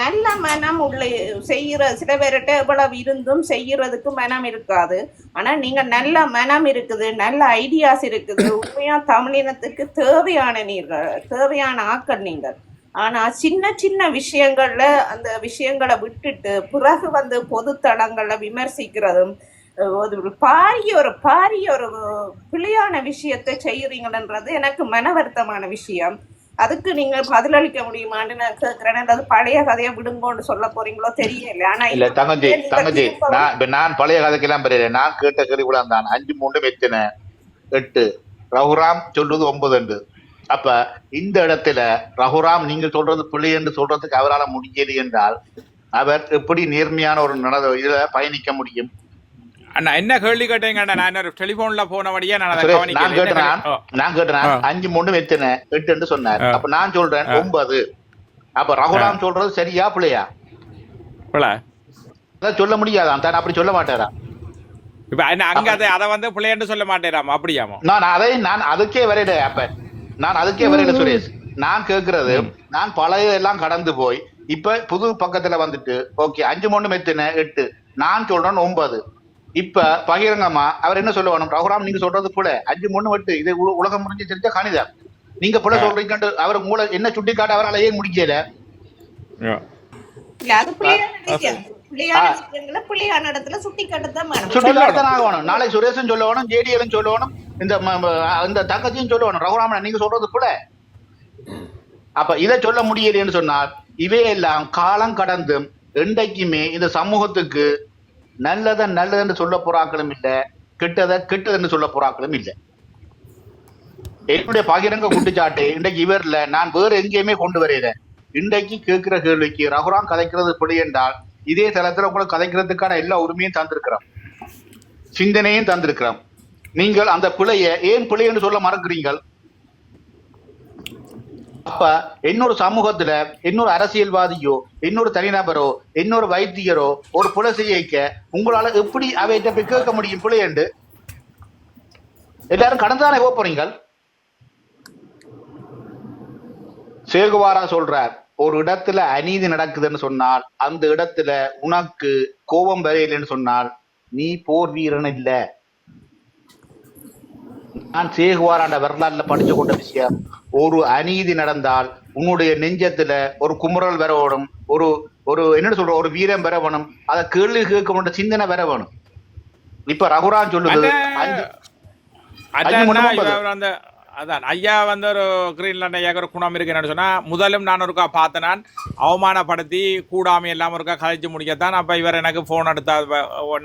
நல்ல மனம் உள்ள செய்யற சில பேர்கிட்ட எவ்வளவு இருந்தும் செய்யறதுக்கு மனம் இருக்காது. ஆனா நீங்க நல்ல மனம் இருக்குது நல்ல ஐடியாஸ் இருக்குது. உண்மையா தமிழினத்துக்கு தேவையான நீங்கள் தேவையான ஆக்கள் நீங்கள். ஆனா சின்ன சின்ன விஷயங்கள்ல அந்த விஷயங்களை விட்டுட்டு பிறகு வந்து பொது தளங்கள்ல விமர்சிக்கிறதும் ஒரு பாரிய ஒரு பாரிய ஒரு பிழையான விஷயத்தை செய்யறீங்கன்றது எனக்கு மன வருத்தமான விஷயம். அதுக்கு நீங்க பதிலளிக்க முடியுமான்னு நான் கேட்கிறேன். பழைய கதையை விடுங்கோன்னு சொல்ல போறீங்களோ தெரியல. ஆனா இல்ல தங்கச்சி தங்கச்சி நான் இப்ப நான் பழைய கதைக்கெல்லாம் பெரியல. நான் கேட்ட கூட தான். அஞ்சு மூணு எத்தனை எட்டு. ரகுராம் சொல்றது ஒன்பது என்று. அப்ப இந்த இடத்துல ரகுராம் நீங்க சொல்றது பிள்ளை என்று சொல்றதுக்கு அவரால் முடியது என்றால் அவர் எப்படி நேர்மையான ஒரு நட இதுல பயணிக்க முடியும்? அண்ணா என்ன கேள்வி கேட்டீங்க நான் டெலிபோன்ல நான் சுரேஷ், கவனிக்கல நான் என்ன கேட்டேன்? நான் கேட்டேன்? ஆ. அஞ்சு மூணு எத்தனை எட்டு என்று சொன்னார். அப்ப நான் சொல்றேன். ஒன்பது. அப்ப ரகுராம் சொல்றது சரியா பிள்ளையா? சொல்ல முடியாதான் தான் அப்படி சொல்ல மாட்டாரா? இப்ப அங்க அதை அதை வந்து பிள்ளைன்னு சொல்ல மாட்டேராமா அப்படியாமோ? நான் அதை நான் அதுக்கே வரையில அப்ப. நான் அதுக்கே வரையில சுரேஷ். நான் கேக்குறது நான் பழைய எல்லாம் கடந்து போய் இப்ப புது பக்கத்துல வந்துட்டு ஓகே அஞ்சு மூணு மெத்தின எட்டு. நான் சொல்றேன் ஒன்பது. இப்ப பகிரங்கமா அவர் என்ன சொல்லுவானு ரகுராம் நீங்க சொல்றது புல அஞ்சு மூணு எட்டு இது உல- உலகம் முடிஞ்சு தெரிஞ்ச கணிதம் நீங்க புல சொல்றீங்கன்னு அவர் மூளை என்ன சுட்டி காட்ட அவரால் ஏன் முடிக்கல? வேணும். நாளை சுரேஷும் சொல்லணும் ஜேடிஎலும் சொல்லணும் இந்த இந்த சொல்லணும் ரகுராமன் நீங்க சொல்றது கூட அப்ப இதை சொல்ல முடியலைன்னு சொன்னால் இவையெல்லாம் காலம் கடந்தும் என்றைக்குமே இந்த சமூகத்துக்கு நல்லதை நல்லதுன்னு சொல்ல புறாக்களும் இல்லை கெட்டதை கெட்டதுன்னு சொல்ல புறாக்களும் இல்லை. என்னுடைய பகிரங்க குட்டுச்சாட்டு இன்றைக்கு இவர்ல நான் வேறு எங்கேயுமே கொண்டு வரையிறேன் இன்றைக்கு கேட்கிற கேள்விக்கு ரகுராம் கதைக்கிறது பிழை என்றால் இதே தளத்தில் கூட கதைக்கிறதுக்கான எல்லா உரிமையும் தந்திருக்கிறோம். சிந்தனையும் தந்திருக்கிறோம். நீங்கள் அந்த பிழைய ஏன் பிழைன்னு சொல்ல மறக்கிறீங்கள் அப்ப இன்னொரு சமூகத்துல இன்னொரு அரசியல்வாதியோ இன்னொரு தனிநபரோ இன்னொரு வைத்தியரோ ஒரு புலை செய்ய உங்களால எப்படி அவைகிட்ட போய் கேட்க முடியும் பிழையண்டு எல்லாரும் கடந்தானே போக போறீங்க? சேகுவாரா சொல்றார் ஒரு இடத்துல அநீதி நடக்குதுன்னு சொன்னால் அந்த இடத்துல உனக்கு கோபம் வரையில்லைன்னு சொன்னால் நீ போர் வீரன் இல்ல. நான் சேகுவாராண்ட வரலாறுல படிச்சு கொண்ட விஷயம். ஒரு அநீதி நடந்தால் உன்னுடைய நெஞ்சத்துல ஒரு குமுறல் வர வேணும் ஒரு ஒரு என்ன சொல்ற ஒரு வீரம் வர வேணும். அதை கேள்வி கேட்க சிந்தனை வர வேணும். இப்ப ரகுரான் சொல்லுது அஞ்சு அதான் ஐயா வந்து ஒரு கிரீன்லாண்ட் ஐயாக்கு ஒரு குணம் இருக்கு என்னன்னு சொன்னா முதலும் நான் ஒருக்கா பார்த்தேன் நான் அவமானப்படுத்தி கூடாம எல்லாம் ஒருக்கா கழிச்சு முடிக்கத்தான். அப்ப இவர் எனக்கு போன் எடுத்து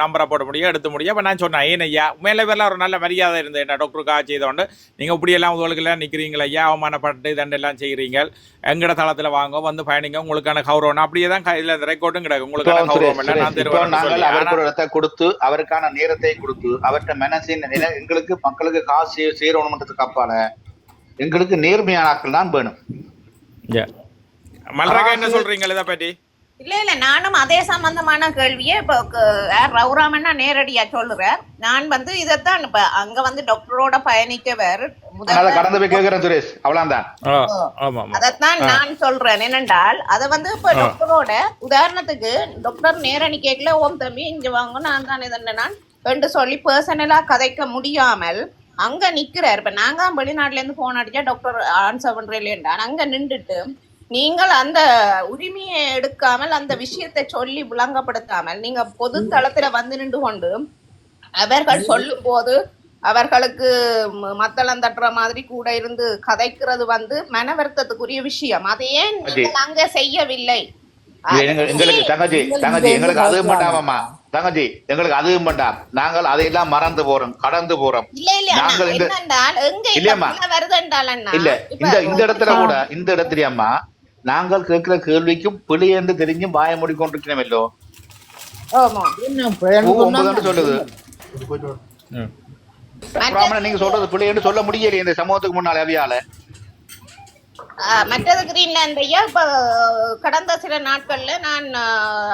நம்பரை போட முடியும் எடுத்து முடியும். அப்ப நான் சொன்னேன் ஏன் ஐயா மேல இவரெல்லாம் ஒரு நல்ல மரியாதை இருந்தது என்ன? டாக்டருக்கா செய்தோண்டு நீங்க இப்படி எல்லாம் உங்களுக்கு எல்லாம் நிக்கிறீங்களா ஐயா? அவமானப்பட்டு இதெல்லாம் செய்கிறீங்க எங்கட தளத்துல வாங்க வந்து பயணிங்க உங்களுக்கான கௌரவம் அப்படியே தான் கையில இந்த ரெக்கார்டும் கிடக்கு. உங்களுக்கான கௌரவம் இல்லை நான் தருவேன் நாங்கள் கொடுத்து அவருக்கான நேரத்தை கொடுத்து அவர்கிட்ட மனசின் எங்களுக்கு மக்களுக்கு காசு சேரணுன்றதுக்கு அப்பால எங்களுக்கு நேர்மையான ஆட்கள் தான் வேணும். மல்ரகா என்ன சொல்றீங்க இதை பற்றி இல்ல இல்ல நானும் அதே சம்பந்தமான கேள்வியே இப்போ ரவுராமன்னா நேரடியா சொல்லுறார். நான் வந்து இதைத்தான் இப்ப அங்க வந்து டாக்டரோட பயணிக்கவர் கடந்து போய் சுரேஷ். அவ்வளவுதான். ஆமா அதைத்தான் நான் சொல்றேன். என்னென்றால் அதை வந்து இப்ப டாக்டரோட உதாரணத்துக்கு டாக்டர் நேரணி கேட்கல ஓம் தம்பி இங்க வாங்க நான் தான் இதென்ன நான் என்று சொல்லி பர்சனலா கதைக்க முடியாமல் அங்க நிக்கிறார். இப்ப நாங்க வெளிநாட்டுல இருந்து போன் அடிச்சா டாக்டர் ஆன்சர் பண்றேன் அங்க நின்றுட்டு நீங்கள் அந்த உரிமையை எடுக்காமல் அந்த விஷயத்தை சொல்லி விளங்கப்படுத்தாமல் நீங்க பொது தளத்துல வந்து நின்று கொண்டு அவர்கள் சொல்லும் போது அவர்களுக்கு மத்தளம் தட்டுற மாதிரி கூட இருந்து கதைக்கிறது வந்து மன வருத்தத்துக்குரிய விஷயம். அதை ஏன் நீங்கள் அங்க செய்யவில்லை? எங்களுக்கு தங்கச்சி தங்கச்சி எங்களுக்கு அதுவும் வேண்டாமாம்மா தங்கச்சி எங்களுக்கு அதுவும் வேண்டாம். நாங்கள் அதையெல்லாம் மறந்து போறோம் கடந்து போறோம். இல்ல இல்ல நாங்கள் இந்த- இல்லையம்மா. பிள்ளை இல்ல இந்த இந்த இடத்துல கூட இந்த இடத்துலயம்மா நாங்கள் கேட்கிற கேள்விக்கும் பிழை என்று தெரிஞ்சும் வாய. பூ ஒன்பதுன்னு சொல்லுது. நீங்க சொல்றது பிழை என்று சொல்ல முடியலையே இந்த சமூகத்துக்கு முன்னால அவியால. மற்றது கிரீன்லாந்து ஐயா இப்ப கடந்த சில நாட்கள்ல நான்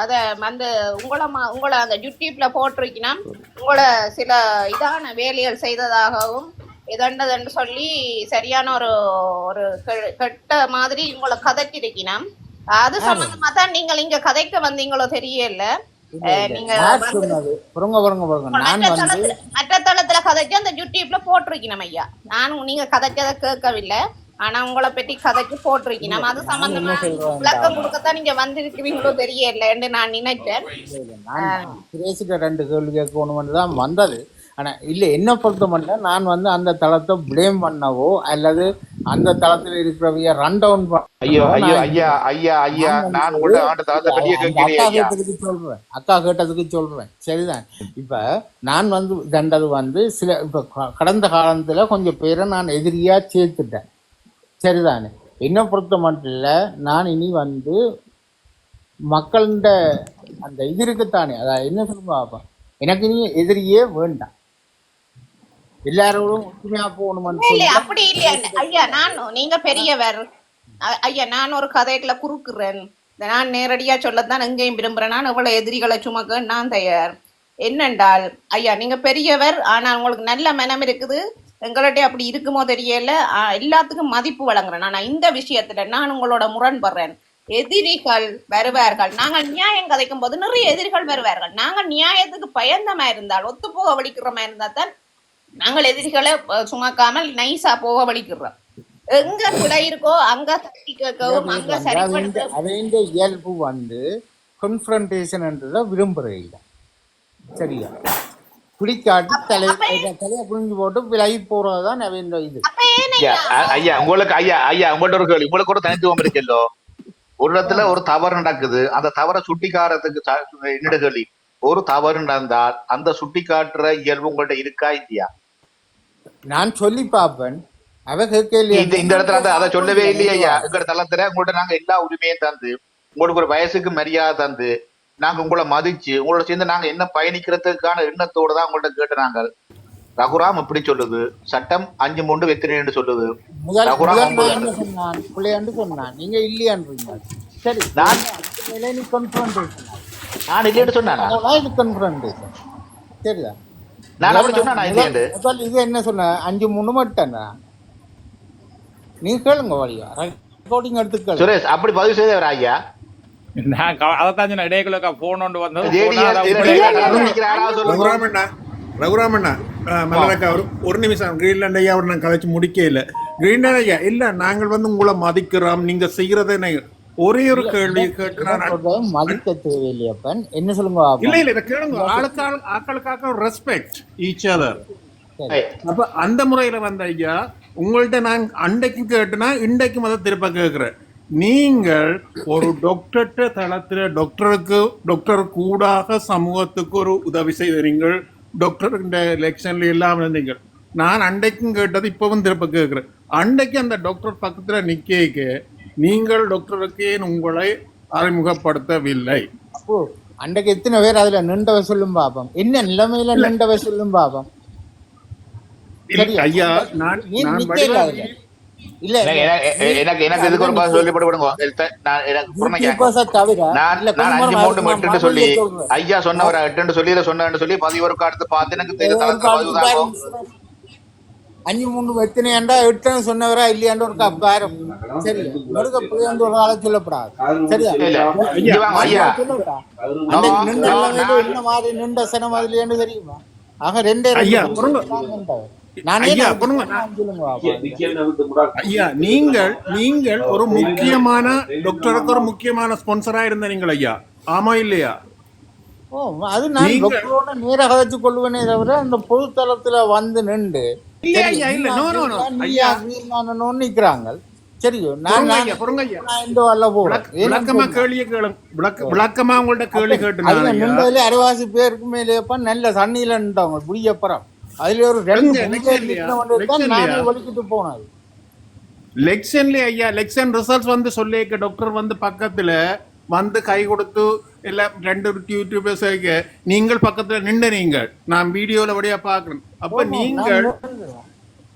அத அந்த உங்களை உங்களை அந்த யூடியூப்ல போட்டிருக்கிறேன். உங்களை சில இதான வேலைகள் செய்ததாகவும் இதண்டதுன்னு சொல்லி சரியான ஒரு ஒரு கெட்ட மாதிரி உங்களை கதைச்சிருக்கிறேன் அது சம்பந்தமா தான் நீங்கள் இங்க கதைக்க வந்தீங்களோ தெரியல. நீங்க தளத்துல மற்ற தளத்துல கதைச்சு அந்த யூடியூப்ல போட்டிருக்கணும் ஐயா. நானும் நீங்க கதைச்சதை கேட்கவில்லை. ஆனா உங்களை பற்றி கதைச்சு போட்டிருக்கணும் அது சம்பந்தமா சொல்றேன் விளக்கம் கொடுக்கத்தான் நீங்க வந்திருக்கிறீங்களோ தெரியலன்னு நான் நினைச்சேன் நான் சுரேஷுக்கு ரெண்டு கேள்வி கேட்கணும்னு தான் வந்தது. ஆனா இல்ல என்ன பொறுத்த மட்டும் நான் வந்து அந்த தளத்தை பிளேம் பண்ணவோ அல்லது அந்த தளத்தில் இருக்கிறவைய ரன் டவுன் ஐயோ ஐயோ ஐயா ஐயா ஐயா நான் சொல்றேன். அக்கா கேட்டதுக்கு சொல்றேன். சரிதான். இப்ப நான் வந்து தண்டது வந்து சில இப்ப க- கடந்த காலத்துல கொஞ்சம் பேரை நான் எதிரியா சேர்த்துட்டேன். சரிதானே. என்ன பொறுத்த மட்டும் நான் இனி வந்து மக்கள்கிட்ட அந்த இது இருக்குத்தானே. அதான் என்ன சொல்லுங்க எனக்கு இனி எதிரியே வேண்டாம். எல்லாரோடும் ஒற்றுமையா போகணும்னு அப்படி இல்லையா ஐயா நான் நீங்க பெரியவர். ஐயா நான் ஒரு கதைக்குள்ள குறுக்குறேன். நான் நேரடியா சொல்லத்தான் எங்கேயும் விரும்புறேன். நான் இவ்வளவு எதிரிகளை சுமக்க நான் தயார். என்னென்றால் ஐயா நீங்க பெரியவர் ஆனா உங்களுக்கு நல்ல மனம் இருக்குது. எங்கள்ட்ட அப்படி இருக்குமோ தெரியல. எல்லாத்துக்கும் மதிப்பு வழங்குறேன். ஆனா இந்த விஷயத்துல நான் உங்களோட முரண்படுறேன். எதிரிகள் வருவார்கள். நாங்கள் நியாயம் கதைக்கும் போது நிறைய எதிரிகள் வருவார்கள். நாங்கள் நியாயத்துக்கு பயந்தமா இருந்தால் ஒத்து போக வலிக்கிற மாதிரி இருந்தா தான் நாங்கள் எதிரிகளை சுமக்காமல் நைஸா போக வலிக்கிறோம். எங்க பிழை இருக்கோ அங்க தட்டி கேட்கவும் அங்க அவைந்த இயல்பு வந்து கொன்ஃபரன்டேஷன்ன்றத விரும்புறது இல்லை சரியா? பிடிக்காட்டி தலை தலையை புரிஞ்சு போட்டு விலகி போறதுதான் அவைந்த இது. அப்ப ஏன் ஐயா உங்களுக்கு ஐயா ஐயா உங்கள்ட்ட ஒரு கேள்வி. உங்களுக்கு ஒரு தனித்துவம் இருக்குல்லோ? ஒரு இடத்துல ஒரு தவறு நடக்குது. அந்த தவறை சுட்டிக்காரத்துக்கு என்னோட கேள்வி. ஒரு தவறு நடந்தால் அந்த சுட்டி காட்டுற இயல்பு உங்கள்ட்ட இருக்கா இல்லையா? நான் சொல்லி பார்ப்பேன். அவ கேட்கல இந்த இந்த இடத்துல அதை சொல்லவே இல்லையா ஐயா. எங்க தளத்துல உங்கள்ட்ட நாங்க எல்லா உரிமையும் தந்து உங்களுக்கு ஒரு வயசுக்கு மரியாதை தந்து நாங்க உங்களை மதிச்சு உங்களோட சேர்ந்து நாங்க என்ன பயணிக்கிறதுக்கான எண்ணத்தோட தான் உங்கள்ட்ட கேட்டு நாங்கள் ரகுராம் இப்படி சொல்லுது. சட்டம் அஞ்சு மூன்று சொல்லுது. சொன்னான்? பிள்ளையாண்டு சொன்னான். நீங்க இல்லையான்றீங்க. சரி நான் நீ கன்ஃபரன்டேஷன் நான் இல்லைன்னு சொன்னானா? அதான் இது கன்ஃபரன்டேஷன் சரியா? நான் அப்படி சொன்னா நான் இது என்ன சொன்ன? அஞ்சு மூணு மட்டும் நீ கேளுங்க வழியா. ரெக்கார்டிங் எடுத்துக்கல சுரேஷ் அப்படி பதிவு செய்தவர் ஐயா நான் அதைத்தான் சொன்னேன் இடைக்குள்ள போன் ஒன்று வந்தது. ரகுராமண்ணா ரகுராமண்ணா மல்லக்கா ஒரு ஒரு நிமிஷம் கிரீன்லாண்ட் ஐயா அவர் நான் கதைச்சு முடிக்க இல்லை கிரீன்லாண்ட் ஐயா இல்ல நாங்கள் வந்து உங்களை மதிக்கிறோம் நீங்க செய்யறதை நெ- ஒரே ஒரு கேள்வி கேட்கிறேன் மதிக்க தேவையில்லையப்பன் என்ன சொல்லுங்க இல்ல. இல்ல இதை கேளுங்க ஆளுக்கு ஆளு ஆக்களுக்காக ரெஸ்பெக்ட் ஈச் அதர் அப்ப அந்த முறையில வந்த ஐயா உங்கள்ட்ட நான் அன்றைக்கும் கேட்டுனா இன்றைக்கும் அதை திருப்ப கேட்கிறேன் நீங்கள் ஒரு டாக்டர்கிட்ட தளத்துல டாக்டருக்கு டாக்டர் கூடாக சமூகத்துக்கு ஒரு உதவி செய்தீர்கள் டாக்டர் இந்த எலெக்ஷன்ல எல்லாம் இருந்தீங்க நான் அன்றைக்கும் கேட்டது இப்பவும் திருப்ப கேட்கிறேன். அன்றைக்கு அந்த டாக்டர் பக்கத்துல நிக்க நீங்கள் டாக்டருக்கு ஏன் உங்களை அறிமுகப்படுத்தவில்லை? அப்போ அன்றைக்கு எத்தனை பேர் அதுல நின்றவ சொல்லும் பாப்போம் என்ன நிலைமையில நின்றவ சொல்லும் சரியா? ஐயா நான் இல்ல எனக்கு- எனக்கு- எனக்கு எனக்கு இதுக்கு ஒரு சொல்லி எனக்கு- நான் எனக்கு சொல்லி. ஐயா சொன்னவர் எட்டுன்னு சொல்லி இதை சொன்னேன்னு சொல்லி பார்த்து எனக்கு தெரிய ஒரு தளத்துல பதிவு தாங்கும் அஞ்சு மூணு எத்தனையாண்டா எட்டுன்னு சொன்னவரா இல்லையாண்டு ஒரு பாரம் சரி நடுக்க புரியாண்டு ஒரு ஆளை சொல்லப்படாது சரியா நின்ற மாதிரி நின்ற சனம் அதுலன்னு தெரியுமா ஆக ரெண்டே ரெண்டு நீங்கள் நீங்கள் ஒரு முக்கியமான டாக்டருக்கு ஒரு முக்கியமான ஸ்பான்சரா இருந்த நீங்கள் ஐயா. ஆமா இல்லையா? ஓ அது நான் நீங்க- டாக்டரோட நேர கதைச்சு கொள்வேனே தவிர அந்த பொது தளத்துல வந்து நின்று இல்ல ஐயா இல்ல நோ நோ நோ ஐயா. நிக்கிறாங்க சரியோ நான் இந்த வரல விளக்கமா கேள்வியை கேளு விளக்க விளக்கமா உங்கள்ட்ட கேள்வி கேட்டு அரைவாசி பேருக்கு மேலேப்பா நல்ல தண்ணியில நின்றவங்க புரியப்புறம் அதுல ஒரு ரெண்டு? வலிக்கிட்டு போனது. லெக்ஷன்ல ஐயா? லெக்ஷன் ரிசல்ட்ஸ் வந்து சொல்லிக்க டாக்டர் வந்து பக்கத்துல வந்து கை கொடுத்து எல்லாம் ரெண்டு யூடியூபர்ஸ் நீங்கள் பக்கத்துல நின்று நீங்கள் நான் வீடியோல வழியா பாக்குறேன். அப்ப நீங்கள்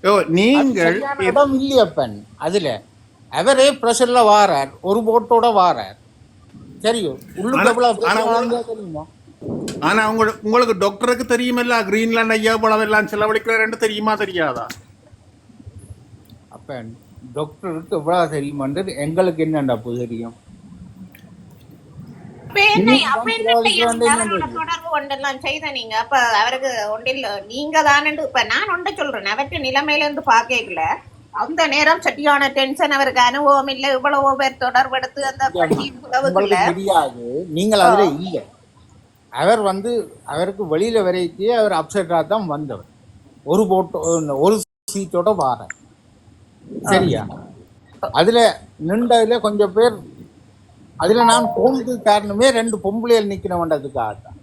ஓ நீங்கள் இடம் இல்லையப்பன் அதுல அவரே பிரஷர்ல வாரார். ஒரு போட்டோட வாரார். தெரியுமா? ஆனா உங்களுக்கு உங்களுக்கு டாக்டருக்கு தெரியுமல்ல? கிரீன்லாண்ட் ஐயா இவ்வளவு எல்லாம் செலவழிக்கிறாருன்னு தெரியுமா தெரியாதா? அப்ப டாக்டருக்கு எவ்வளவு தெரியுமான்றது எங்களுக்கு என்னண்டா அப்போ தெரியும்? அவருக்கு ஒன்றில் நீங்க தானே இப்ப நான் ஒன்றை சொல்றேன். அவருக்கு நிலைமையில இருந்து பாக்கல அந்த நேரம் சட்டியான டென்ஷன் அவருக்கு அனுபவம் இல்ல. இவ்வளவு பேர் தொடர்பு எடுத்து அந்த தெரியாது. நீங்கள் அதுல இல்ல. அவர் வந்து அவருக்கு வெளியில வரைக்கே அவர் அப்செட்டாக தான் வந்தவர். ஒரு போட்டோ ஒரு சீட்டோட வாரேன். சரியா? அதுல நின்றதில் கொஞ்சம் பேர் அதுல நான் போனதுக்கு காரணமே ரெண்டு பொம்பளைகள் நிக்கிறவன்றதுக்காக தான்.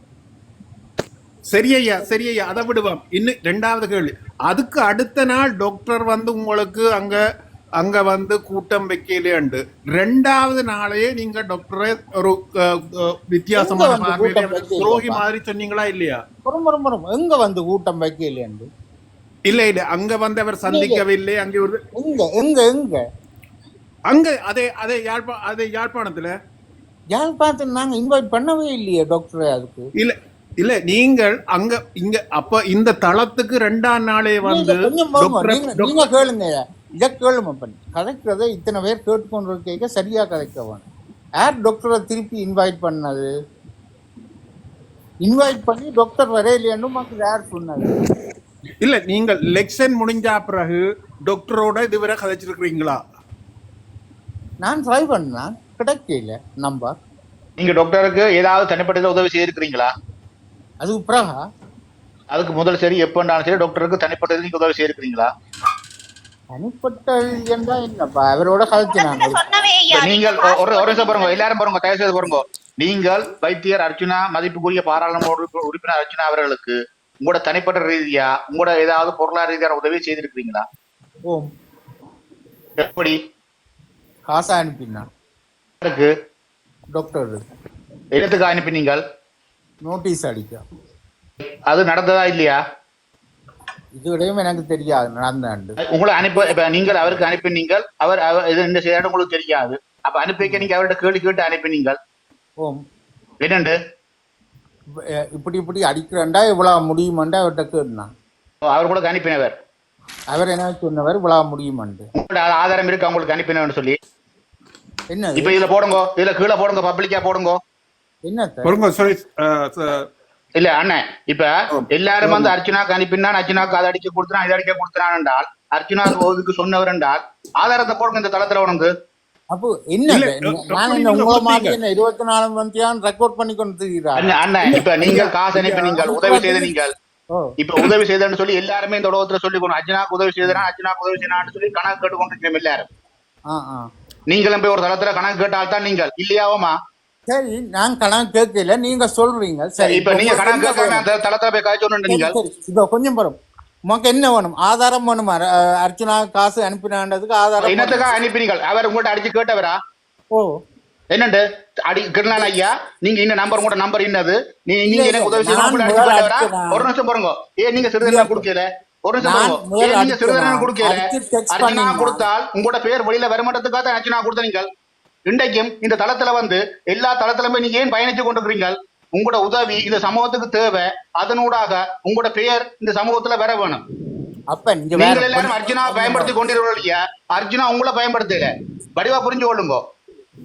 சரியா சரியய்யா அதை விடுவோம். இன்னும் ரெண்டாவது கேள்வி. அதுக்கு அடுத்த நாள் டாக்டர் வந்து உங்களுக்கு அங்க அங்க வந்து கூட்டம் வைக்கலையாண்டு ரெண்டாவது நாளையே நீங்க டாக்டரை ஒரு வித்தியாசமான? துரோகி மாதிரி சொன்னீங்களா இல்லையா? ரொம்ப ரொம்ப ரொம்ப. எங்க வந்து கூட்டம் வைக்கலையண்டு இல்ல இல்ல. அங்க வந்து அவர் சந்திக்கவில்லை. அங்கே ஒரு எங்க எங்க எங்க? அங்க அதே அதே யாழ்ப்பா அதே யாழ்ப்பாணத்துல? யாழ்ப்பாணத்தில் நாங்க இன்வைட் பண்ணவே இல்லையே டாக்டர் அதுக்கு. இல்ல இல்ல. நீங்கள் அங்க இங்க அப்ப இந்த தளத்துக்கு ரெண்டாம் நாளே வந்து நீங்க கேளுங்க. இதை கேளுங்க பண்ணி. கதைக்கிறத இத்தனை பேர் கேட்டுக்கொண்டு இருக்க சரியா கதைக்க வேணும். யார் டாக்டரை திருப்பி இன்வைட் பண்ணது? இன்வைட் பண்ணி டாக்டர் வரையிலேன்னு மக்கள் யார் சொன்னது? இல்ல நீங்கள் லெக்ஷன் முடிஞ்சா பிறகு டாக்டரோட இதுவரை கதைச்சிருக்கிறீங்களா? நான் ட்ரை பண்ணேன்? கிடைக்கல. நம்பர் நீங்க டாக்டருக்கு ஏதாவது தனிப்பட்ட உதவி செய்திருக்கிறீங்களா? அதுக்கு பிறகா? அதுக்கு முதல் சரி எப்பண்டாலும் சரி டாக்டருக்கு தனிப்பட்டது நீங்க உதவி செய்திருக்கிறீங்களா? தனிப்பட்ட என்றா என்னப்பா அவரோட கதைச்சு நான் நீங்கள் ஒரு ஒரு நிமிஷம் பாருங்க. எல்லாரும் பாருங்க. தயவு செய்து பாருங்க. நீங்கள் வைத்தியர் அர்ச்சுனா மதிப்புக்குரிய பாராளுமன்ற உறுப்பி- உறுப்பினர் அர்ச்சுனா அவர்களுக்கு உங்களோட தனிப்பட்ட ரீதியா உங்களோட ஏதாவது பொருளாதார ரீதியான உதவி செய்திருக்கிறீங்களா? ஓம் எப்படி? காசை அனுப்பினான் இருக்கு டாக்டர். இடத்துக்கு அனுப்பினீங்கள்? நோட்டீஸ் அடிக்க. அது நடந்ததா இல்லையா? இதுவரையும் எனக்கு தெரியாது நடந்தாண்டு உங்களை அனுப்ப இப்ப நீங்கள் அவருக்கு அனுப்பினீங்கள் அவர் அவர் இது இந்த செய்யாடு உங்களுக்கு தெரியாது. அப்ப அனுப்பி வைக்க நீங்க அவர்கிட்ட கேள்வி கேட்டு அனுப்பினீங்கள். ஓம். என்னண்டு? இப்படி இப்படி அடிக்கிறேன்டா இவ்வளவு முடியுமாண்டா அவர்கிட்ட கேட்டான். அவர் உங்களுக்கு அனுப்பினவர்? அவர் என்ன சொன்னவர் இவ்வளவு முடியுமாண்டு உங்களோட ஆதாரம் இருக்கு அவங்களுக்கு அனுப்பினவர்னு சொல்லி? என்னது? இப்ப இதுல போடுங்க இதுல கீழே போடுங்க பப்ளிக்கா போடுங்க. என்னத்த பொறுங்க சுரேஷ் அஹ், ச- இல்ல அண்ணன் இப்ப எல்லாரும் வந்து அர்ச்சனாக்கு அனுப்பினான் அர்ச்சனாக்கு அதை அடிக்க கொடுத்தான் இதை அடிக்க கொடுத்தான் என்றால் அர்ச்சனாக்கு ஓதுக்கு சொன்னவர் என்றால் ஆதாரத்தை போடுங்க இந்த தளத்துல உனக்கு. அப்போ என்ன இல்ல, இது? டாக்டர் நான் நீங்க என்ன உங்களை மாதிரி. என்ன இருபத்தி நாலு மந்தியான் ரெக்கார்ட் பண்ணி கொண்டு அண்ணன் இப்ப நீங்கள் காசு அனுப்பி நீங்கள் உதவி செய்த நீங்கள். ஓ. இப்ப உதவி செய்தன்னு சொல்லி எல்லாருமே இந்த உலகத்துல சொல்லிக்கணும் அர்ச்சனாக்கு உதவி செய்தனா அர்ச்சனாக்கு உதவி செய்யறான்னு சொல்லி கணக்கு கேட்டு கொண்டிருக்கோம் எல்லாரும். ஆ ஆ. நீங்களும் போய் ஒரு தளத்துல கணக்கு கேட்டால் தான் நீங்கள் இல்லையாவுமா சரி நான் கணக்கு கேட்கல நீங்க சொல்றீங்க. சரி இப்ப நீங்க என்ன கேட்காம தளத்துல போய் காய்ச்சணும் சரி. இப்ப கொஞ்சம் வரும். உனக்கு என்ன வேணும்? ஆதாரம் வேணுமா? அர்ச்சனா காசு அனுப்பினான்றதுக்கு ஆதாரம் என்னத்துக்காக அனுப்பினீங்கள் அவர் உங்கள்ட்ட அடிச்சு கேட்டவரா? ஓ. என்னண்டு? அடி கிருணான் ஐயா நீங்க இந்த நம்பர் உங்களோட நம்பர் என்னது? நீங்க இல்ல, எனக்கு உதவி செய்யணும். ஒரு நிமிஷம் பாருங்க ஏன் நீங்க சிறுதண்டனை கொடுக்கல? ஒரு நிமிஷம் நீங்க அடிச்சேன். கொடுக்கல? அர்ச்சனா. கொடுத்தால் உங்களோட பேர் வெளியில வரமாட்டதுக்காக தான் அர்ச்சனா கொடுத்த நீங்கள் இன்றைக்கும் இந்த தளத்துல வந்து எல்லா தளத்திலுமே நீங்க ஏன் பயணிச்சு கொண்டிருக்கிறீங்க உங்களோட உதவி இந்த சமூகத்துக்கு தேவை. அதனூடாக உங்களோட பெயர் இந்த சமூகத்துல வர வேணும். அப்ப நீங்கள் எல்லாரும் அர்ஜுனா பயன்படுத்தி கொண்டிருக்கிறீங்க அர்ஜுனா உங்களை பயன்படுத்தல. வடிவா புரிஞ்சு கொள்ளுங்க.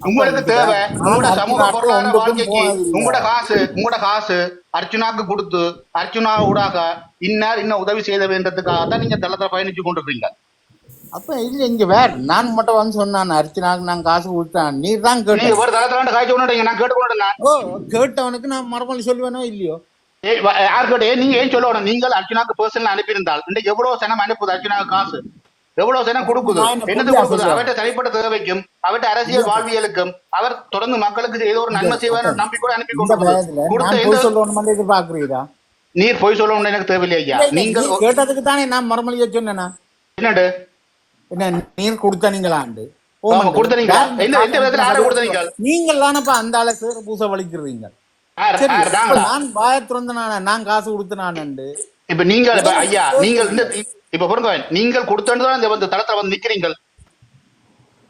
உங்களுக்கு தேவை உங்களோட சமூக பொருளாதார வாழ்க்கைக்கு. உங்களோட காசு உங்களோட காசு அர்ஜுனாக்கு கொடுத்து அர்ஜுனா ஊடாக இன்னார் இன்னும் உதவி செய்த வேண்டதுக்காக தான் நீங்க தளத்துல பயணிச்சு கொண்டிருக்கீங்க அப்ப இல்ல இங்க வேற. நான் மட்டும் வந்து சொன்னான் அர்ச்சனாக்கு நான் காசு கொடுத்தேன். நீர் தான் கேட்ட. ஒரு தளத்துல வந்து காய்ச்சி கொண்டு நான் நான் ஓ கேட்டவனுக்கு நான் மறுமொழி சொல்லுவேனோ இல்லையோ? ஏய், வ- யார் கேட்டே? நீங்க ஏன் சொல்லணும் நீங்கள் அர்ஜுனாக்கு பர்சனல் அனுப்பியிருந்தால். இன்றைக்கு எவ்வளவு சனம் அனுப்புது அர்ஜுனாக்கு காசு? எவ்வளவு சனம் கொடுக்குது? என்னது கொடுக்குது? அவர்கிட்ட தனிப்பட்ட தேவைக்கும் அவர்கிட்ட அரசியல் வாழ்வியலுக்கும் அவர் தொடர்ந்து மக்களுக்கு ஏதோ ஒரு நன்மை செய்வார் நம்பி கூட அனுப்பி கொண்டு எதிர்பார்க்கிறீரா? நீர் பொய் சொல்லணும்னு எனக்கு தேவையில்லை ஐயா நீங்கள் கேட்டதுக்கு தானே நான் மறுமொழியை சொன்னேனா? என்னண்டு என்ன நீர் கொடுத்த நீங்களாண்டு ஓ, ஆமா, மண்டே. கொடுத்தனீங்களா? யார் எந்த- எந்த விதத்துல யாரை கொடுத்தனீங்க? நீங்கள் தானப்பா அந்த ஆளை சேர பூச வலிக்கிறீங்க. யார், யார்? நான் வாய திறந்த நானே காசு கொடுத்து நானு இப்ப நீங்கள் ஐயா நீங்கள் இந்த இப்ப பாருங்க நீங்கள் கொடுத்தது தான் இந்த தளத்துல வந்து நிக்கிறீங்கள்.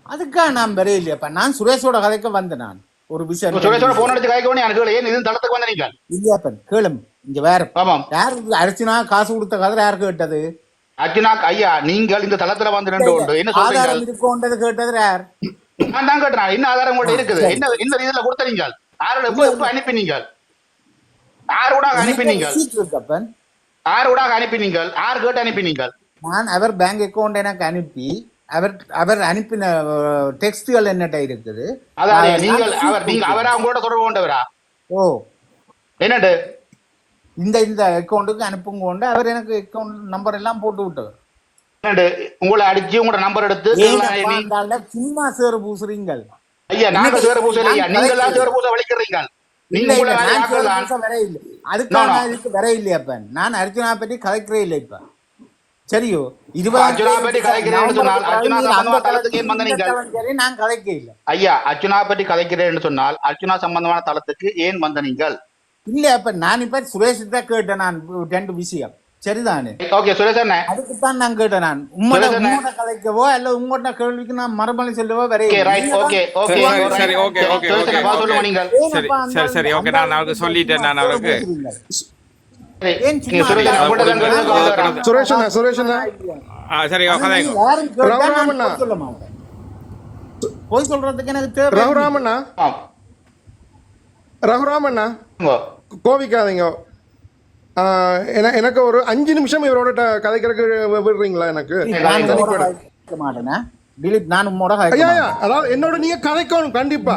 அதுக்காக நான் வரே இல்லையாப்பா நான் சுரேஷோட கதைக்கு வந்தேன் நான். ஒரு விஷயம் சுரேஷோட போன் அடிச்சு காய்க்க வேண்டிய எனக்கு ஏன் இது தளத்துக்கு வந்து நீங்கள் இல்லையாப்பன் கேளும் இங்க வேற. ஆமாம். யாருக்கு அரிசினா காசு கொடுத்த கதை யாரு கேட்டது? அர்ஜுனா ஐயா நீங்கள் இந்த தளத்துல வந்து ரெண்டு உண்டு என்ன சொல்றீங்க? கேட்டது யார் நான் தான் கேட்டேன்? என்ன ஆதாரம் உங்கள்ட்ட இருக்குது? என்ன என்ன இதுல கொடுத்தீங்க யாரோட எப்ப எப்ப அனுப்பினீங்க யாரோட அனுப்பினீங்க receipt இருக்கு அப்பன் யாரோட அனுப்பினீங்க யார் கேட்டு அனுப்பினீங்க நான் அவர் பேங்க் அக்கவுண்ட் எனக்கு அனுப்பி அவர் அவர் அனுப்பின டெக்ஸ்டுகள் என்னட்ட இருக்குது? அதாவது நான் நீங்கள் அவர் நீங்க அவரா உங்களோட தொடர்பு கொண்டவரா? ஓ. என்னண்டு இந்த இந்த அக்கௌண்ட்டுக்கு அனுப்புங்க கொண்டு அவர் எனக்கு அக்கௌண்ட் நம்பர் எல்லாம் போட்டு விட்டவர் உங்களை அடிச்சு உங்களோட நம்பர் எடுத்து சும்மா சேறு பூசுறீங்கள். ஐயா நாங்க இன்னைக்கு சேர பூசை இல்லையா நான் நீங்க பூசை வலிக்கிறீங்க. சேறு பூச no. நான் இதுக்கு வர இல்லையா அப்ப? நான் அர்ஜுனா பற்றி கலைக்கிறே இல்லை இப்ப. சரியோ? அர்ஜுனா கலைக்கிறேன்னு அர்ஜுனா நான் கலைக்க இல்லை. ஐயா அர்ச்சுனா பற்றி கதைக்கிறேன்னு சொன்னால் அர்ச்சுனா சம்பந்தமான தளத்துக்கு ஏன் வந்த நீங்கள் இல்ல அப்ப நான் இப்ப சுரேஷ் தான் கேட்டேன் நான் ரெண்டு விஷயம் சரிதானே ஓகே சுரேஷ் அண்ணே அதுக்கு தான் நான் கேட்டேன் நான் உங்களோட. உங்களோட கலைக்கவோ அல்ல உங்களோட கேள்விக்கு நான் மறுமொழி சொல்லவோ வர ஓகே ரைட் ஓகே ஓகே சரி, சரி, சரி, ஓகே, ஓகே, சுரேஷ் அண்ணே, ஓகே, வா சொல்லுங்க நீங்கள் சரி, சரி, சரி, ஓகே, நான் அவருக்கு சொல்லிட்டேன், நான் அவருக்கு. சரி, ஏன் நீங்க சுரேஷ் அண்ணே, உங்கள்ட்ட தான் கேள்வி கேட்க வர்றேன். சுரேஷ் அண்ணா சுரேஷ் அண்ணா ஆ, சரி கதை ரகுராமண்ணா. சொல்ல மாட்டேன் போய் சொல்றதுக்கு எனக்கு தேவை ரகுராமண்ணா. ரகுராமண்ணா. கோவிக்காதீங்க என- எனக்கு ஒரு அஞ்சு நிமிஷம் இவரோட கதைக்கிறதுக்கு விடுறீங்களா எனக்கு? திலீப் நான் உம்மோட. அதாவது என்னோட நீங்க கதைக்கணும் கண்டிப்பா.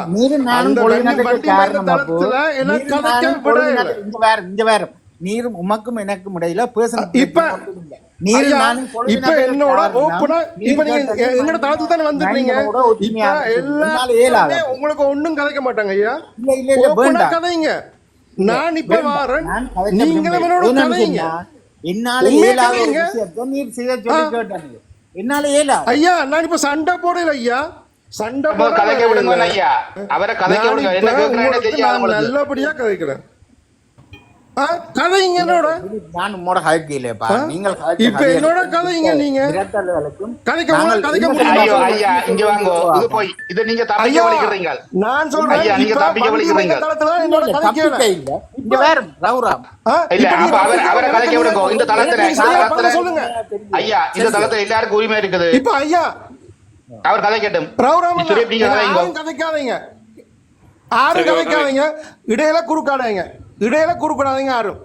நீரும் நானும். இங்க வேற நீரும் உமக்கும் எனக்கும் இடையில பேசணும் இப்ப இப்ப என்னோட ஓப்பனா இப்ப நீங்க தானே வந்துட்டீங்க இப்ப. எல்லாருமே உங்களுக்கு ஒண்ணும் கதைக்க மாட்டாங்க ஐயா. இல்ல கதைங்க. நான் இப்ப வாரேன். நீங்களும் விரும்புறேன். என்னோட கதைங்க. என்னால இயலாத ஒரு கதைங்க. விஷயத்தை நீர் செய்ய சொல்லி கேட்டானுங்க என்னால இயலாது. ஐயா நான் இப்ப சண்டை போடல ஐயா. சண்டை போடல கதைக்க விடுங்க ஐயா. அவரை கதைக்க விடுங்க. என்ன உங்களுக்கு தெரியாது நல்லபடியா கதைக்கிறேன். என்னோட? நான் உம்மோட கதைக்கலையப்பா ஆ? நீங்கள் இப்ப என்னோட கதைங்க நீங்க. கதைக்க கதைக்க முடியுமா? ஐயோ இங்க வாங்க. இது போய் இது நீங்க தப்பிக்க வலிக்கிறீங்க. நான் சொல்றேன் ஐயா, நீங்க தப்பிக்க வலிக்கிறீங்க. தளத்துல என்னோட தப்பிக்க இல்ல. இங்க வேற ரவுராம் ஆ, இல்ல இப்ப நீங்க அப்ப அவரை அவரை எனக்கு கதைக்க விடுங்க. இந்த தளத்துல சொல்லுங்க. ஐயா இந்த தளத்துல எல்லாருக்கும் உரிமை இருக்குது. இப்ப ஐயா அவர் கதை கேட்டும். யாரும் கதைக்காதீங்க. யாரும் சரி, கதைக்காதீங்க. இடையில குறுக்காடாதீங்க. இடையில குறுக்கிடாதீங்க யாரும்.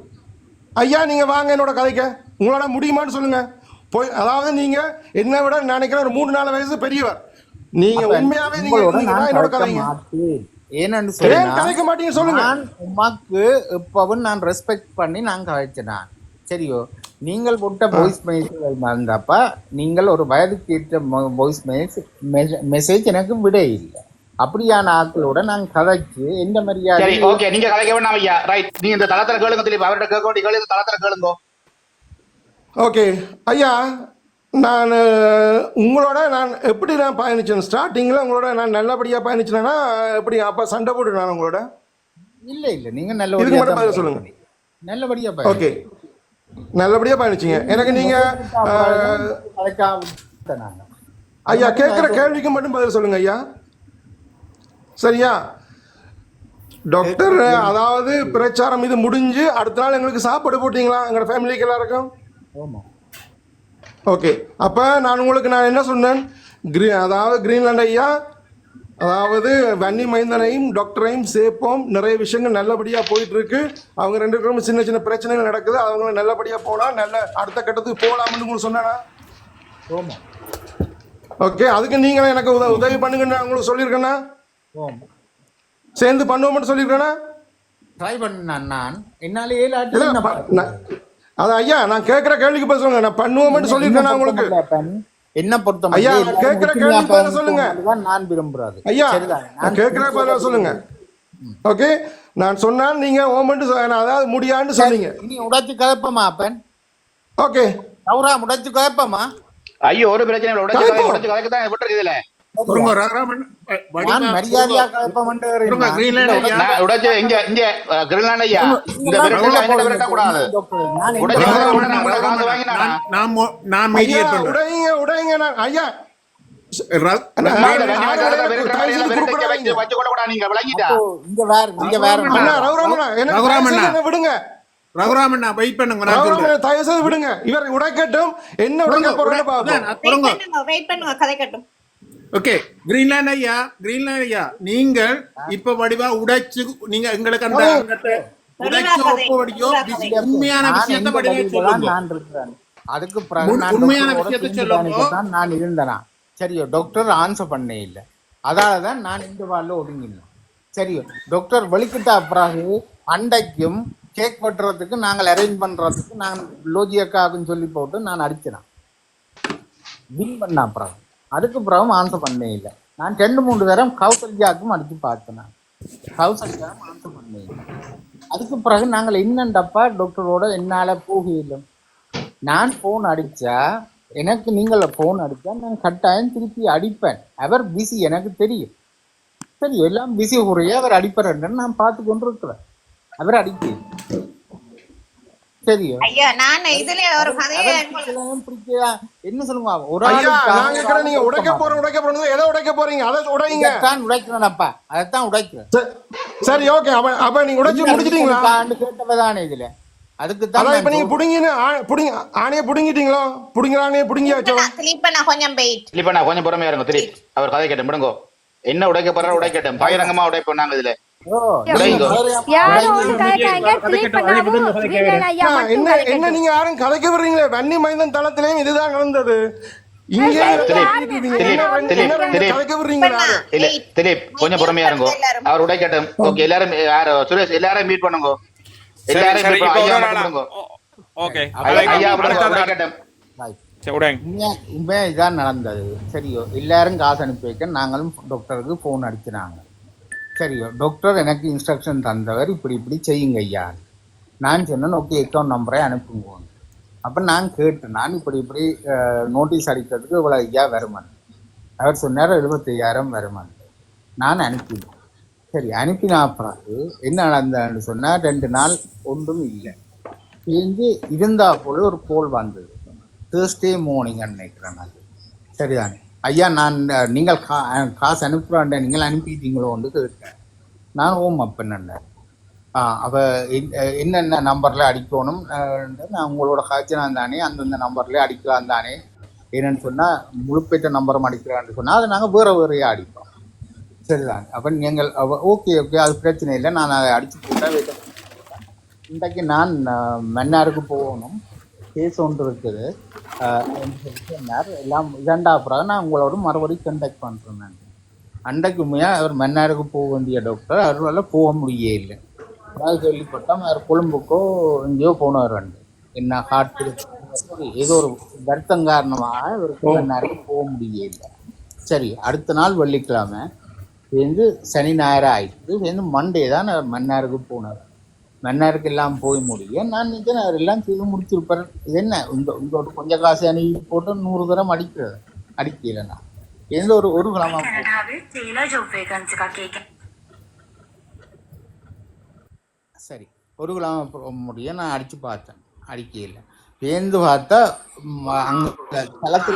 ஐயா நீங்க வாங்க என்னோட கதைக்க. உங்களால முடியுமான்னு சொல்லுங்க. போய் அதாவது நீங்க என்னை விட நினைக்கிறேன் ஒரு மூணு நாலு வயசு பெரியவர். நீங்க அப்ப உண்மையாவே நீங்க உங்களோட நீங்க நான் என்னோட கதைங்க. ஏன்னு ஏன் சொன்னா, கதைக்க மாட்டீங்க சொல்லுங்க. நான் உமக்கு எப்பவும் நான் ரெஸ்பெக்ட் பண்ணி நான் கதைச்சேன் நான். சரியோ? நீங்கள் போட்ட வாய்ஸ் மெசேஜ் வந்தப்ப நீங்கள் ஒரு வயதுக்கு ஏற்ற வாய்ஸ் மெசேஜ் எனக்கு விட இல்லை. அப்படியான ஆட்களோட நான் கதைச்சு எந்த சரி மரியாதை ஓகே நீங்க கதைக்க வேண்டாம் ஐயா. ரைட் நீங்க இந்த தளத்துல கேளுங்க திருப்பி அவர்கிட்ட கேட்க வேண்டிய இந்த தளத்துல கேளுங்க. ஓகே ஐயா நான் உங்களோட நான் எப்படி நான் பயணிச்சேன்? ஸ்டார்டிங்கில் உங்களோட நான் நல்லபடியாக பயணிச்சேன்னா எப்படி அப்போ சண்டை போட்டு நான் உங்களோட? இல்ல இல்ல நீங்க இதுக்கு நல்லபடியா மட்டும் தான் பதில் சொல்லுங்க. நல்லபடியா ஓகே நல்லபடியாக பயணிச்சிங்க. எனக்கு நீங்கள். ஐயா கேட்குற கேள்விக்கு மட்டும் பதில் சொல்லுங்க ஐயா. சரியா? டாக்டர் அதாவது பிரச்சாரம் இது முடிஞ்சு அடுத்த நாள் எங்களுக்கு சாப்பாடு போட்டிங்களா? எங்களோட ஃபேமிலிக்கு எல்லாருக்கும்? ஆமா. ஓகே. அப்போ நான் உங்களுக்கு நான் என்ன சொன்னேன்? கிரீ அதாவது கிரீன்லாண்ட் ஐயா அதாவது வன்னி மைந்தனையும் டாக்டரையும் சேர்ப்போம். நிறைய விஷயங்கள் நல்லபடியாக போயிட்டு இருக்கு அவங்க ரெண்டு பேரும் சின்ன சின்ன பிரச்சனைகள் நடக்குது. அவங்க நல்லபடியாக போனால் நல்ல அடுத்த கட்டத்துக்கு போகலாம்னு உங்களுக்கு சொன்னேனா? ஆமா. ஓகே. அதுக்கு நீங்கள் எனக்கு உத உதவி பண்ணுங்கன்னு உங்களுக்கு சொல்லியிருக்கேன்னா? ஆமா சேர்ந்து பண்ணுவோம்னு சொல்லியிருக்கேனா ட்ரை பண்ணேன் நான். என்னால நான் அது ஐயா நான் கேட்குற கேள்விக்கு பதில் சொல்லுங்க. நான் பண்ணுவோம்னு சொல்லியிருக்கேனா உங்களுக்கு? என்ன பொறுத்த ஐயா, கேட்கிற ஒற்றுமையா பதில் சொல்லுங்க. நான் விரும்புறது ஐயா. நான் கேட்குற பதில சொல்லுங்க. ஓகே? நான் சொன்னால் நீங்கள் ஓமெண்ட் அதாவது முடியான்னு சொன்னீங்க இனி உடைச்சு கலப்பமா அப்பன்? ஓகே. சௌரா உடைச்சு கலப்பமா? ஐயோ ஒரு பிரச்சனை இல்லை. உடச்சு. உடச்சு கதைக்க தான் விட்டுருக்கு இதுல உடைங்க உடைங்க ரகுராமண்ணா ரகுராமண்ணா. விடுங்க. ரகுராமன் நான் வெயிட் பண்ணுங்க நான் சொல்றேன். ரகுராமண்ணா தயவு செய்து விடுங்க. இவர் உடைக்கட்டும் என்ன உடைக்க விடுங்க, போறேன்னு வெயிட் பண்ணுங்க கதை கட்டும். ஓகே கிரீன்லாண்ட் ஐயா கிரீன்லாண்ட் ஐயா நீங்கள் இப்ப வடிவா உடைச்சு நீங்க எங்களுக்கு அந்த உண்மையான விஷயத்தை வடிவா சொல்லுங்க. நான் இருக்கிறேன். அதுக்கு உண்மையான விஷயத்தை சொல்லுங்க. நான் இருந்தேனா? சரியோ டாக்டர் ஆன்சர் பண்ணே இல்லை. அதால தான் நான் இந்த வாழ்ல ஒதுங்கினேன் சரியோ டாக்டர் வெளிக்கிட்ட பிறகு அண்டைக்கும் கேக் வெட்டுறதுக்கு நாங்கள் அரேஞ்ச் பண்றதுக்கு நான் லோஜியக்காக்குன்னு சொல்லி போட்டு நான் அடிச்சினேன் வின் பண்ண அப்புறம் அதுக்கு பிறகு ஆன்சர் பண்ணே இல்லை. நான் ரெண்டு மூணு தரம் கௌசல்யாக்கும் அடிச்சு பார்த்தேன் கௌசல்யாவும் ஆன்சர் பண்ணே இல்லை. அதுக்கு பிறகு நாங்கள் என்னண்டப்பா டாக்டரோட என்னால் போக இல்லை நான் ஃபோன் அடித்தா எனக்கு நீங்கள் ஃபோன் அடித்தா நான் கட்டாயம் திருப்பி அடிப்பேன். அவர் பிஸி எனக்கு தெரியும். சரி எல்லாம் பிஸி உரையே அவர் அடிப்பார் நான் பார்த்து கொண்டு இருக்கிறேன் அவர் அடிக்கிறேன் சரியோ ஐயா நான் இதுல ஒரு கதையை? என்ன சொல்லுங்க ஒரு நீங்க ஒரு உடைக்க போறோம் உடைக்க போறோம் எதை உடைக்க போறீங்க? அதை உடைங்க. இதைத்தான் உடைக்கிறேனப்பா. உடைக்கிறேன். சரி, சரி ஓகே. அப்ப அப்ப நீங்க உடைச்சு முடிச்சிட்டீங்களா? கேட்டவதானே இதுல. அதுக்கு தான் இப்ப நீங்க புடுங்கின்னு ஆ- புடுங்க ஆணையை புடுங்கிட்டீங்களோ? புடுங்குற ஆணையை புடுங்கியாச்சோ? திலீப்ப நான் கொஞ்சம் வெயிட் நான் கொஞ்சம் பொறுமையா இருங்க திலீப் அவர் கதை கேட்டேன் விடுங்கோ என்ன உடைக்க போறாரு உடைக்கட்டும் பகிரங்கமா உடைப்போம் நாங்க இதுல. என்ன நீங்க யாரும் கலைக்க விடுறீங்களே வன்னி மைந்தன் தளத்திலேயும் இதுதான் நடந்தது. திலீப், கொஞ்சம் பொறுமையா இருங்கோ. அவர் உடைக்கட்டும் ஓகே எல்லாரும் யார் சுரேஷ் எல்லாரும் மீட் பண்ணுங்க. எல்லாரும் ஓகே. இதான் நடந்தது. சரியோ எல்லாரும் காசு அனுப்பி வைக்க நாங்களும் டாக்டருக்கு ஃபோன் அடிச்சினாங்க சரியோ டாக்டர் எனக்கு இன்ஸ்ட்ரக்ஷன் தந்தவர் இப்படி இப்படி செய்யுங்க ஐயா. நான் சொன்னேன் ஓகே அக்கௌண்ட் நம்பரை அனுப்புங்க. அப்போ நான் கேட்டேன் நான் இப்படி இப்படி நோட்டீஸ் அடிக்கிறதுக்கு இவ்வளோ ஐயா வருமான் அவர் சொன்னார் எழுபத்தையாயிரம் வருமான் நான் அனுப்பினேன். சரி அனுப்பினா பிறகு என்ன நடந்ததுன்னு சொன்னால் ரெண்டு நாள் ஒன்றும் இல்லை. இருந்து இருந்தால் போல ஒரு கோல் வந்தது. தேர்ஸ்டே மார்னிங் நினைக்கிறேன் அது சரிதானே? ஐயா நான் நீங்கள் கா காசு அனுப்புகிறாண்ட நீங்கள் அனுப்பிட்டீங்களோன்னு கேட்டேன். நான் ஓம் அப்பன் ஆ அவ என்னென்ன நம்பரில் அடிக்கணும் நான் உங்களோட காய்ச்சலாம் தானே அந்தந்த நம்பர்லேயே அடிக்கலாம் தானே என்னென்னு சொன்னால் முழுப்பேற்ற நம்பரும் அடிக்கிறான்னு சொன்னால் அதை நாங்கள் வேறு வேறையாக அடிப்போம். சரிதான் அப்போ நீங்கள் அவ ஓகே ஓகே அது பிரச்சனை இல்லை நான் அதை அடித்து போட்டால் இன்றைக்கு நான் மன்னாருக்கு போகணும். கேஸ் ஒன்று இருக்குது. எல்லாம் இரண்டா பிறகு நான் உங்களோட மறுபடியும் கண்டக்ட் பண்ணுறேன் நான். அன்றைக்கு உண்மையாக அவர் மன்னாருக்கு போக வேண்டிய டாக்டர் அவரால் போக முடியே இல்லை அதாவது கேள்விப்பட்டோம். அவர் கொழும்புக்கோ எங்கேயோ போனவர் வந்து என்ன ஹார்ட் ஏதோ ஒரு வருத்தம் காரணமாக இவருக்கு மன்னாருக்கு போக முடியே இல்லை சரி அடுத்த நாள் வெள்ளிக்கிழமை சேர்ந்து சனி ஞாயிறு ஆயிடுச்சு சேர்ந்து மண்டே தான் மன்னாருக்கு போனார். மன்னருக்கு மன்னருக்கெல்லாம் போய் முடியும் நான் நினைச்சேன் அவரெல்லாம் செய்து முடிச்சிருப்பார் இது என்ன? இந்த உங்களோட கொஞ்சம் காசு அணுகி போட்டு நூறு தரம் அடிக்க அடிக்கல நான். எந்த ஒரு ஒரு கிராம சரி ஒரு கிராம முடிய நான் அடிச்சு பார்த்தேன். அடிக்கையில். பேர்ந்து பார்த்தா அங்க தளத்தில்